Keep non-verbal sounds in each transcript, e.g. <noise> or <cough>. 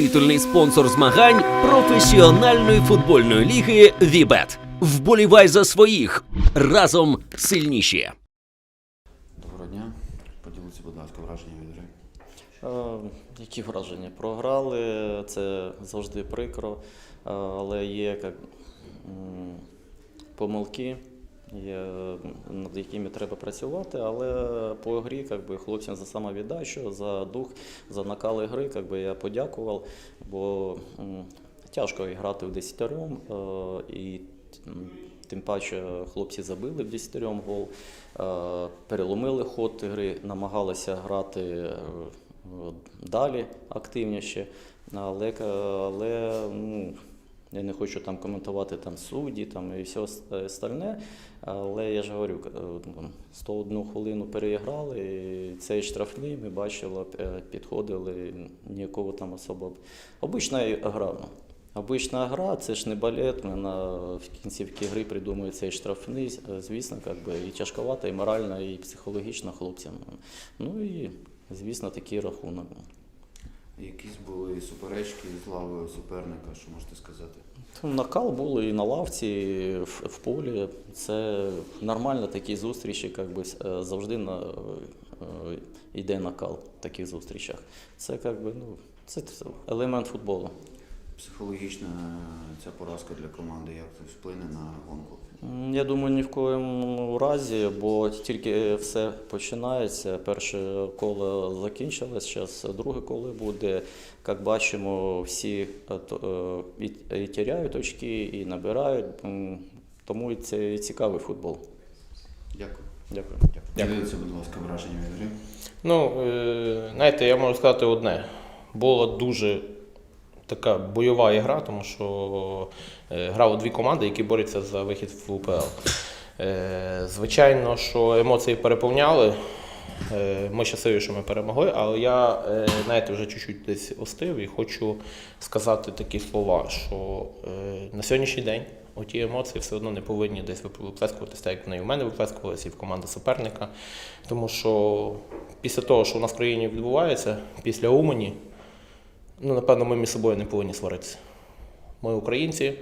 Титульний спонсор змагань професіональної футбольної ліги Вібет. Вболівай за своїх разом сильніші. Доброго дня. Поділіться, будь ласка, враження від гри. Е, Які враження? Програли, це завжди прикро, е, але є як, помилки, над якими треба працювати, але по грі як би, хлопцям за самовіддачу, за дух, за накали гри як би, я подякував, бо тяжко грати в десятером е, і Тим паче хлопці забили в 10 гол, е, переломили ход гри, намагалися грати е, далі активніше. Але, але ну, я не хочу там коментувати там судді там, і все остальне. Але я ж говорю, е, там, 101 хвилину переіграли, і цей штрафний ми бачили, е, підходили, ніякого там особо. Обична гра. ну. Обична гра, це ж не балет. На в кінцівці гри придумує цей штрафний. е, Звісно, як би і тяжковато, і морально, і психологічно хлопцям. Ну і звісно, такий рахунок. Якісь були суперечки з лавою суперника, що можете сказати? Накал були і на лавці, в, полі. Це нормально такі зустрічі, як би е, завжди на, е, йде накал в таких зустрічах. Це якби ну, це елемент футболу. Психологічна ця поразка для команди, як це вплине на гонку? Я думаю, ні в коєму разі, бо тільки все починається. Перше коло закінчилось, зараз друге коло буде. Як бачимо, всі е, е, і, тіряють очки, і набирають. Тому і це цікавий футбол. Дякую. Дякую. Дякую. Поділіться, будь ласка, враження від гри. Ну, е, знаєте, я можу сказати одне. Була дуже така бойова ігра, тому що е, грали дві команди, які борються за вихід в УПЛ. Е, Звичайно, що емоції переповняли. Е, Ми щасливі, що ми перемогли, але я, знаєте, вже чуть-чуть десь остив і хочу сказати такі слова, що на сьогоднішній день оті емоції все одно не повинні десь виплескуватися, так як вони і в мене виплескувалися, і в команди суперника. Тому що після того, що у нас в країні відбувається, після Умані, ну, напевно, ми між собою не повинні сваритися. Ми українці,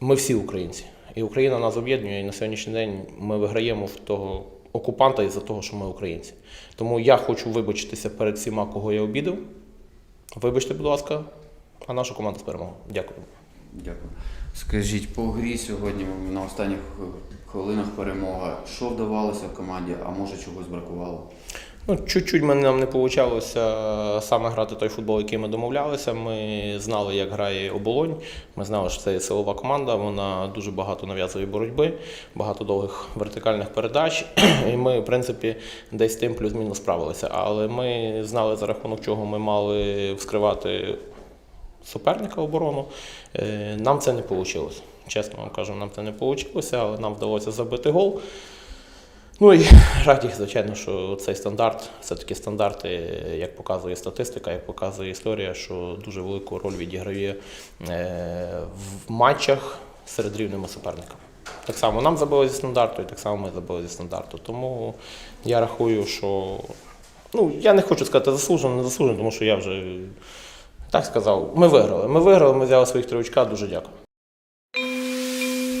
ми всі українці. І Україна нас об'єднує, і на сьогоднішній день ми виграємо в того окупанта із-за того, що ми українці. Тому я хочу вибачитися перед всіма, кого я обідав. Вибачте, будь ласка, а наша команда з перемогою. Дякую. Дякую. Скажіть, по грі сьогодні на останніх хвилинах перемога. Що вдавалося в команді, а може чогось бракувало? Ну, чуть-чуть нам не вийшло саме грати той футбол, який ми домовлялися. Ми знали, як грає оболонь. Ми знали, що це є силова команда. Вона дуже багато нав'язує боротьби, багато довгих вертикальних передач. <clears throat> І ми, в принципі, десь тим плюс-мінус справилися. Але ми знали за рахунок чого ми мали вскривати суперника оборону. Е, Нам це не вийшло. Чесно вам кажу, нам це не вийшло, але нам вдалося забити гол. Ну і раді, звичайно, що цей стандарт, все-таки стандарти, як показує статистика, як показує історія, що дуже велику роль відіграє е, в матчах серед рівними суперниками. Так само нам забили зі стандарту, і так само ми забили зі стандарту. Тому я рахую, що ну, я не хочу сказати заслужено, не заслужено, тому що я вже так сказав. Ми виграли. Ми виграли, ми взяли своїх три очка. Дуже дякую.